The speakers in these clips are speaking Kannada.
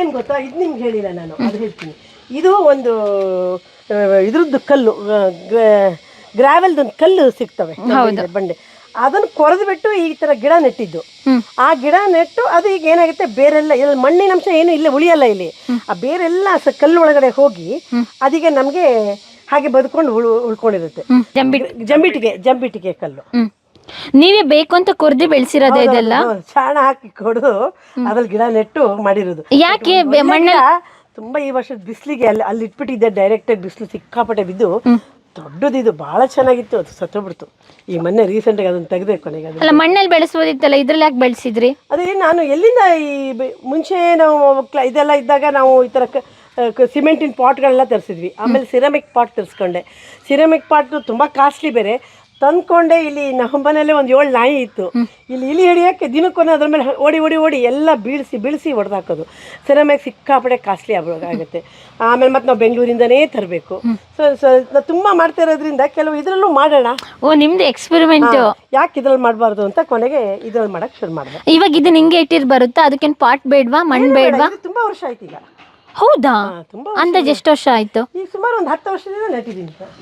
ಏನ್ ಗೊತ್ತಾ? ಇದು ನಿಮ್ಗೆ ಹೇಳಿಲ್ಲ ನಾನು. ಅದು ಹೇಳ್ತೀನಿ. ಇದು ಒಂದು ಇದ್ರದ್ದು ಕಲ್ಲು ಗ್ರಾವೆಲ್ದು ಒಂದು ಕಲ್ಲು ಸಿಗ್ತವೆ ಬಂಡೆ. ಅದನ್ನ ಕೊರೆದು ಬಿಟ್ಟು ಈ ತರ ಗಿಡ ನೆಟ್ಟಿದ್ದು. ಆ ಗಿಡ ನೆಟ್ಟು ಅದು ಈಗ ಏನಾಗುತ್ತೆ? ಬೇರೆಲ್ಲ ಇಲ್ಲಿ ಮಣ್ಣಿನ ಅಂಶ ಏನು ಇಲ್ಲ ಉಳಿಯಲ್ಲ ಇಲ್ಲಿ. ಆ ಬೇರೆಲ್ಲ ಕಲ್ಲು ಒಳಗಡೆ ಹೋಗಿ ಅದೀಗ ನಮಗೆ ಹಾಗೆ ಬದುಕೊಂಡು ಉಳ್ ಉಳ್ಕೊಂಡಿರುತ್ತೆ. ಜಂಬಿಟ್ಟಿಗೆ ಜಂಬಿಟ್ಟಿಗೆ ಜಂಬಿಟಿಗೆ ಜಂಬಿಟಿಗೆ ಕಲ್ಲು. ನೀವೇ ಬೇಕು ಅಂತ ಕೊರ್ದಿ ಬೆಳೆಸಿರೋದೇ ಇದೆಲ್ಲ? ಚಾಣ ಹಾಕಿ ಕೊಡು ಅದ್ರಲ್ಲಿ ಗಿಡ ನೆಟ್ಟು ಮಾಡಿರೋದು. ಯಾಕೆ ತುಂಬಾ ಈ ವರ್ಷದ ಬಿಸಿಲಿಗೆ ಅಲ್ಲಿ ಅಲ್ಲಿ ಇಟ್ಬಿಟ್ಟಿದ್ದೆ ಡೈರೆಕ್ಟ್ ಆಗಿ ಬಿಸಿಲು ಸಿಕ್ಕಾಪಟ್ಟೆ ಬಿದ್ದು. ಇದು ಬಹಳ ಚೆನ್ನಾಗಿತ್ತು ಅದು ಸತ್ತೋಗ್ಬಿಡ್ತು ಈ ಮೊನ್ನೆ ರೀಸೆಂಟ್ ಆಗಿ ಅದನ್ನ ತೆಗೆದೆ ಕೊನೆಗೆ ಅದು. ಅಲ್ಲ ಮಣ್ಣಲ್ಲಿ ಬೆಳೆಸೋದಿತ್ತಲ್ಲ ಇದ್ರಲ್ಲಿ ಯಾಕೆ ಬೆಳೆಸಿದ್ರಿ? ಅದೇ ನಾನು ಎಲ್ಲಿಂದ ಈ ಬೆ- ಮುಂಚೆ ನಾವು ಕ್ಲ- ಇದೆಲ್ಲ ಇದ್ದಾಗ ನಾವು ಈ ಥರ ಕ- ಕ- ಸಿಮೆಂಟಿನ ಪಾಟ್ಗಳೆಲ್ಲ ತರಿಸಿದ್ವಿ. ಆಮೇಲೆ ಸಿರಮಿಕ್ ಪಾಟ್ ತರಿಸ್ಕೊಂಡೆ. ಸಿರಮಿಕ್ ಪಾಟ್ ತುಂಬ ಕಾಸ್ಟ್ಲಿ ಬೇರೆ. ತಂದ್ಕೊಂಡೆ ಇಲ್ಲಿ ನಮ್ಮ ಮನೇಲಿ ಒಂದು ಏಳು ನಾಯಿ ಇತ್ತು. ಇಲ್ಲಿ ಇಲಿ ಹಿಡಿಯೋಕ್ಕೆ ದಿನಕ್ಕೊಂದು ಅದ್ರ ಮೇಲೆ ಓಡಿ ಓಡಿ ಓಡಿ ಎಲ್ಲ ಬೀಳಿಸಿ ಬೀಳಿಸಿ ಹೊಡೆದಾಕೋದು. ಸಿರಮಿಕ್ ಸಿಕ್ಕಾಪಡೆ ಕಾಸ್ಟ್ಲಿ ಆಗುತ್ತೆ ಆಮೇಲೆ ಮತ್ತೆ ನಾವು ಬೆಂಗಳೂರಿಂದನೇ ತರಬೇಕು. ಸೊ ಸೊ ನಾವು ತುಂಬ ಮಾಡ್ತಾ ಇರೋದ್ರಿಂದ ಕೆಲವು ಇದರಲ್ಲೂ ಮಾಡೋಣ. ಓ ನಿಮ್ದು ಎಕ್ಸ್ಪೆರಿಮೆಂಟ್ ಯಾಕೆ ಇದ್ರಲ್ಲಿ ಮಾಡಬಾರ್ದು ಅಂತ ಕೊನೆಗೆ ಇದ್ರಲ್ಲಿ ಮಾಡಕ್ಕೆ ಶುರು ಮಾಡಿದೆ. ಇವಾಗ ಇದು ನಿಂಗೆ ಇಟ್ಟಿರ್ ಬರುತ್ತಾ? ಅದಕ್ಕೇನು ಪಾಟ್ ಬೇಡವಾ ಮಣ್ಣು ಬೇಡವಾ? ತುಂಬ ತುಂಬಾ ವರ್ಷ ಆಯ್ತು ಈಗ. ಹೌದಾ? ಹಾ, ತುಂಬಾ ಅಂದಾಜ್ ಎಷ್ಟು ವರ್ಷ ಆಯ್ತು. ಈಗ ಸುಮಾರು ಒಂದು ಹತ್ತು ವರ್ಷದಿಂದ ನೆಟ್ಟಿದ್ದೀನಿ ಸರ್.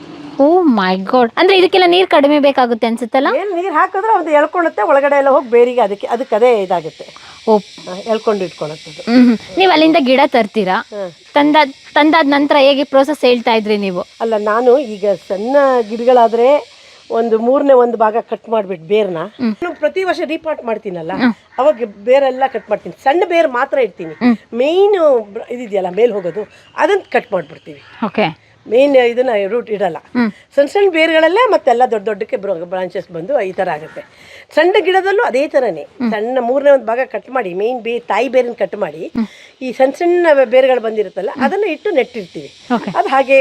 ಓ ಮೈ ಗಾಡ್. ಅಂದ್ರೆ ಇದಕ್ಕೆಲ್ಲ ನೀರ್ ಕಡಿಮೆ ಬೇಕಾಗುತ್ತೆ ಅನ್ಸುತ್ತಲ್ಲ? ಏನು ನೀರು ಹಾಕಿದ್ರೆ ಅದು ಎಳ್ಕೊಳ್ಳುತ್ತೆ ಒಳಗಡೆ ಎಲ್ಲ ಹೋಗಿ ಬೇರಿಗೆ ಅದಕ್ಕೆ ಅದಕ್ಕೆ ಅದೇ ಇದಾಗುತ್ತೆ. ಓ. ಆ, ಎಳ್ಕೊಂಡು ಅದು ಹ್ಮ್ ನೀವು ಅಲ್ಲಿಂದ ಗಿಡ ತರ್ತೀರಾ? ತಂದ ತಂದಾದ ನಂತರ ಹೇಗೆ ಪ್ರೋಸೆಸ್ ಹೇಳ್ತಾ ಇದ್ರಿ ನೀವು? ಅಲ್ಲ ನಾನು ಈಗ ಸಣ್ಣ ಗಿಡಗಳಾದ್ರೆ ಒಂದು ಮೂರನೇ ಒಂದು ಭಾಗ ಕಟ್ ಮಾಡಿಬಿಟ್ಟು ಬೇರ್ನ. ಪ್ರತಿ ವರ್ಷ ರೀಪಾರ್ಟ್ ಮಾಡ್ತೀನಲ್ಲ ಅವಾಗ ಬೇರೆಲ್ಲ ಕಟ್ ಮಾಡ್ತೀನಿ. ಸಣ್ಣ ಬೇರ್ ಮಾತ್ರ ಇಡ್ತೀನಿ. ಮೇಯ್ನ್ ಇದಿದೆಯಲ್ಲ ಮೇಲ್ ಹೋಗೋದು ಅದನ್ನ ಕಟ್ ಮಾಡ್ಬಿಡ್ತೀವಿ. ಓಕೆ ಮೇನ್ ಇದನ್ನ ರೂಟ್ ಇಡಲ್ಲ. ಸಣ್ಣ ಸಣ್ಣ ಬೇರುಗಳಲ್ಲೇ ಮತ್ತೆಲ್ಲ ದೊಡ್ಡ ದೊಡ್ಡಕ್ಕೆ ಬ್ರಾಂಚಸ್ ಬಂದು ಈ ಥರ ಆಗುತ್ತೆ. ಸಣ್ಣ ಗಿಡದಲ್ಲೂ ಅದೇ ಥರನೇ ಸಣ್ಣ ಮೂರನೇ ಒಂದು ಭಾಗ ಕಟ್ ಮಾಡಿ ಮೇನ್ ಬೇ ತಾಯಿ ಬೇರಿನ ಕಟ್ ಮಾಡಿ ಈ ಸಣ್ಣ ಸಣ್ಣ ಬೇರುಗಳು ಬಂದಿರುತ್ತಲ್ಲ ಅದನ್ನು ಇಟ್ಟು ನೆಟ್ಟಿರ್ತೀವಿ. ಅದು ಹಾಗೇ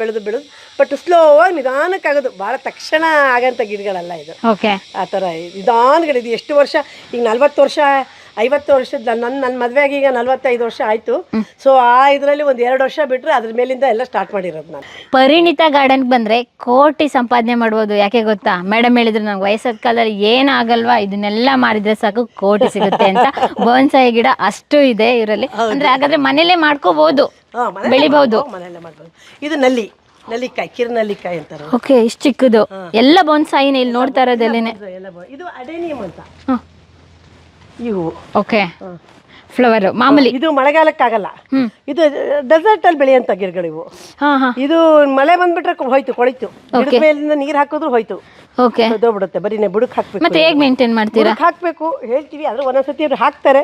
ಬೆಳೆದು ಬೆಳೆದು ಬಟ್ ಸ್ಲೋ ಆಗಿ ನಿಧಾನಕ್ಕಾಗೋದು. ಭಾಳ ತಕ್ಷಣ ಆಗಂಥ ಗಿಡಗಳಲ್ಲ ಇದು. ಆ ಥರ ನಿಧಾನಗಳು ಇದು ಎಷ್ಟು ವರ್ಷ? ಈಗ ನಲ್ವತ್ತು ವರ್ಷ ಐವತ್ತು ವರ್ಷದ ನನ್ನ ನನ್ನ ಮದುವೆಗೆ ಈಗ ನಲ್ವತ್ತೈದು ವರ್ಷ ಆಯಿತು. ಸೊ ಆ ಇದರಲ್ಲಿ ಒಂದು ಎರಡು ವರ್ಷ ಬಿಟ್ಟರೆ ಅದ್ರ ಮೇಲಿಂದ ಎಲ್ಲ ಸ್ಟಾರ್ಟ್ ಮಾಡಿರೋದು ನಾನು. ಪರಿಣಿತ ಗಾರ್ಡನ್ ಬಂದ್ರೆ ಕೋಟಿ ಸಂಪಾದನೆ ಮಾಡ್ಬೋದು ಯಾಕೆ ಗೊತ್ತಾ? ಮೇಡಮ್ ಹೇಳಿದ್ರು ನಂಗೆ ವಯಸ್ಸಾದ ಕಾಲದಲ್ಲಿ ಏನಾಗಲ್ವಾ ಇದನ್ನೆಲ್ಲ ಮಾಡಿದ್ರೆ ಸಾಕು ಕೋಟಿ ಸಿಗುತ್ತೆ ಅಂತ. ಬೋನ್ಸಾಯಿ ಗಿಡ ಅಷ್ಟು ಇದೆ ಇವರಲ್ಲಿ ಅಂದ್ರೆ ಹಾಗಾದ್ರೆ ಮನೇಲೇ ಮಾಡ್ಕೋಬೋದು. ಬೆಳಿಬಹುದು. ಮನೆಯಲ್ಲೇ ಮಾಡ್ಬೋದು. ಇದು ನಲ್ಲಿ ನಲ್ಲಿಕಾಯಿ ಕಿರ್ನಲ್ಲಿಕಾಯಿ ಅಂತಾರೆ. ಓಕೆ ಇಷ್ಟು ಚಿಕ್ಕದು. ಎಲ್ಲ ಬೋನ್ಸಾಯಿನ ಇಲ್ಲಿ ನೋಡ್ತಾ ಇರೋದಲ್ಲೇನೆ ಇದು ಎಲ್ಲ ಬ- ಇದು ಅಡೇನಿಯಂ ಅಂತ. ಈ ಹೂವು. ಓಕೆ ಫ್ಲವರ್ ಮಾಮೂಲಿ. ಇದು ಮಳೆಗಾಲಕ್ಕಾಗಲ್ಲ. ಇದು ಡೆಸರ್ಟ್ ಅಲ್ಲಿ ಬೆಳೆಯಂತ ಗಿಡಗಳು ಇವು. ಇದು ಮಳೆ ಬಂದ್ಬಿಟ್ರೆ ಹೋಯ್ತು ಕೊಳಿತು. ಗಿಡದ ಮೇಲಿಂದ ನೀರು ಹಾಕಿದ್ರು ಹೋಯ್ತು. ಓಕೆ ಬಿಡುತ್ತೆ ಬರೀ ಬುಡಕ್ ಹಾಕ್ಬೇಕು ಮತ್ತೆ ಹೇಗೆ ಮೇಂಟೈನ್ ಮಾಡ್ತೀರಾ? ಹಾಕ್ಬೇಕು ಹೇಳ್ತೀವಿ ಆದ್ರೆ ಒಂದೊಂದ್ಸತಿ ಅವ್ರು ಹಾಕ್ತಾರೆ.